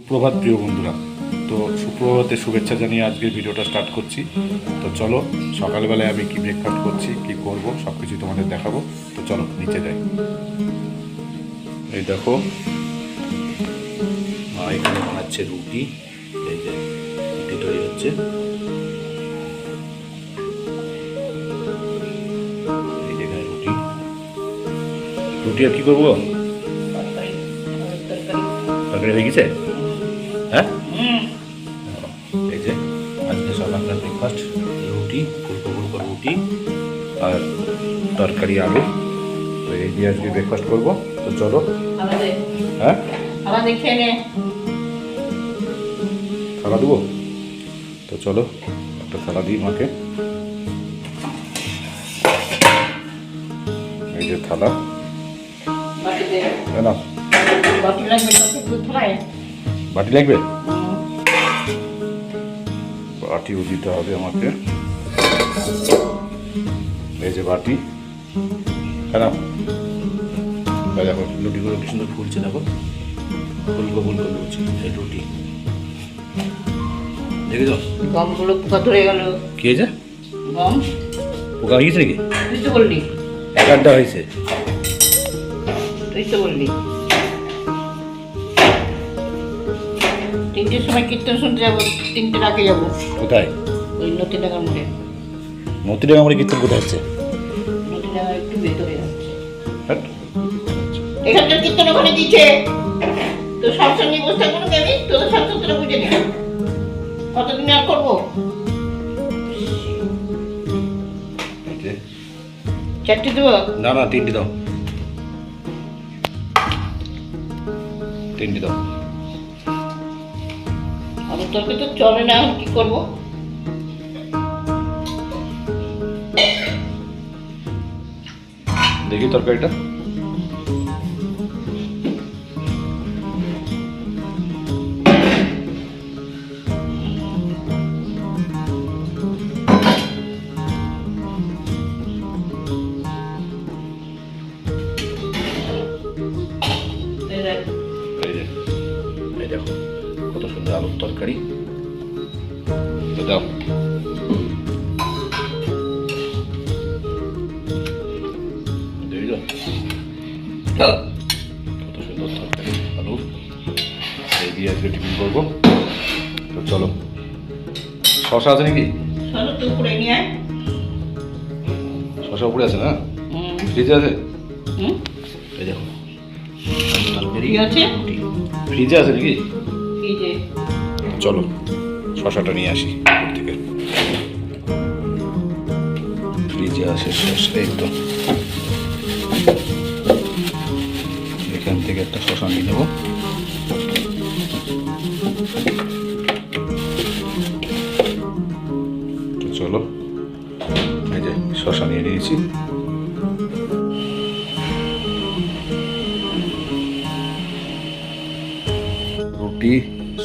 সুপ্রভাত, প্রিয় বন্ধুরা। তো সুপ্রভাতে শুভেচ্ছা জানিয়ে আজকের ভিডিওটা স্টার্ট করছি। তো চলো, সকালবেলায় আমি কি ব্রেকফাস্ট করছি, কি করব সব কিছু তোমাদের দেখাবো। তো চলো, নিচে যাই। এই দেখো এখানে বানাচ্ছে রুটি। এই যে, রুটি তৈরি হচ্ছে। রুটি। রুটি আর কি করব? তরকারি। হয়ে হ্যাঁ? এই যে আজকে সকালকার ব্রেকফাস্ট রুটি ফুলকো ফুলকো রুটি আর তরকারি আলু। তো এই দিয়ে আজকে ব্রেকফাস্ট করব। তো চলো। হ্যাঁ? থালা দেবো? তো চলো একটা থালা দিই মাকে। এই যে থালা না বাটি লাগবে? বাটিও দিতে হবে আমাকে। এই যে বাটি। কেন? দেখো রুটিগুলো কি সুন্দর ফুলছে দেখো। ফুলকো ফুলকো লুচি এই রুটি। দেখেছ? গমগুলো পোকা ধরে গেল। কি হয়েছে? গম? পোকা হয়ে গেছে নাকি? তুই তো বললি। এক আড্ডা হয়েছে। তুই তো বললি। তিনটের সময় কীর্তন শুনতে যাব তিনটের আগে যাব। কোথায়? ওই টাকার মোড়ে মতিরাম আমার কীর্তন কোথায় হচ্ছে? টাকা একটু ভেতরে যাচ্ছে। এখানকার কীর্তন ওখানে দিচ্ছে তো সবসঙ্গে বসে থাকব না আমি? তোদের সবসঙ্গে বুঝে নে কতদিন আর করব। চারটে দেবো? না না তিনটি দাও। তিনটি দাও। আমার তরকারি তো চলে না এখন কি করব? দেখি তরকারিটা। এই তরকারি। দাও? কত সুন্দর তরকারি। আলু। এই দিয়ে আজকে টিফিন করব। তো চলো। শশা আছে নাকি? উপরে শশা উপরে আছে না? ফ্রিজে আছে? এই দেখো। ফ্রিজে আছে নাকি? যে চলো, শশাটা নিয়ে আসি থেকে। ফ্রিজে শশা, এই তো। এখান থেকে একটা শশা নিয়ে নেব। চলো, এই যে শশা নিয়ে নিয়েছি। রুটি,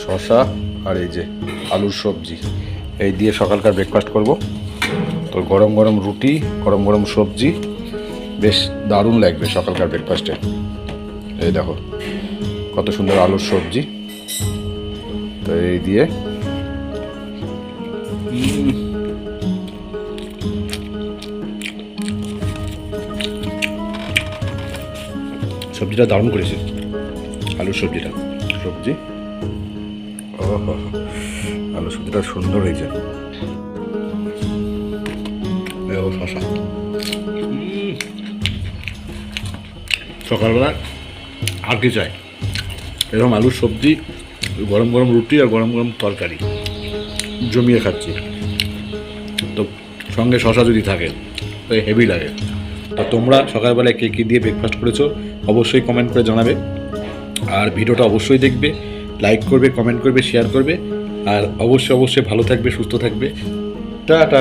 শশা আর এই যে আলুর সবজি। এই দিয়ে সকালকার ব্রেকফাস্ট করব। তো গরম গরম রুটি, গরম গরম সবজি। বেশ দারুণ লাগবে সকালকার ব্রেকফাস্টে এই দেখো, কত সুন্দর আলুর সবজি। তো এই দিয়ে সবজিটা দারুণ করেছে আলুর সবজিটা। সবজি। আলু সবজিটা সুন্দর হয়েছে শশা। সকালবেলা আর কি চাই এরকম আলুর সবজি, গরম গরম রুটি আর গরম গরম তরকারি জমিয়ে খাচ্ছি। তো সঙ্গে শশা যদি থাকে, তো হেভি লাগে। তো তোমরা সকালবেলায় কে কী দিয়ে ব্রেকফাস্ট করেছ, অবশ্যই কমেন্ট করে জানাবে। আর ভিডিওটা অবশ্যই দেখবে। লাইক করবে কমেন্ট করবে শেয়ার করবে। আর অবশ্যই অবশ্যই ভালো থাকবে সুস্থ থাকবে। টাটা।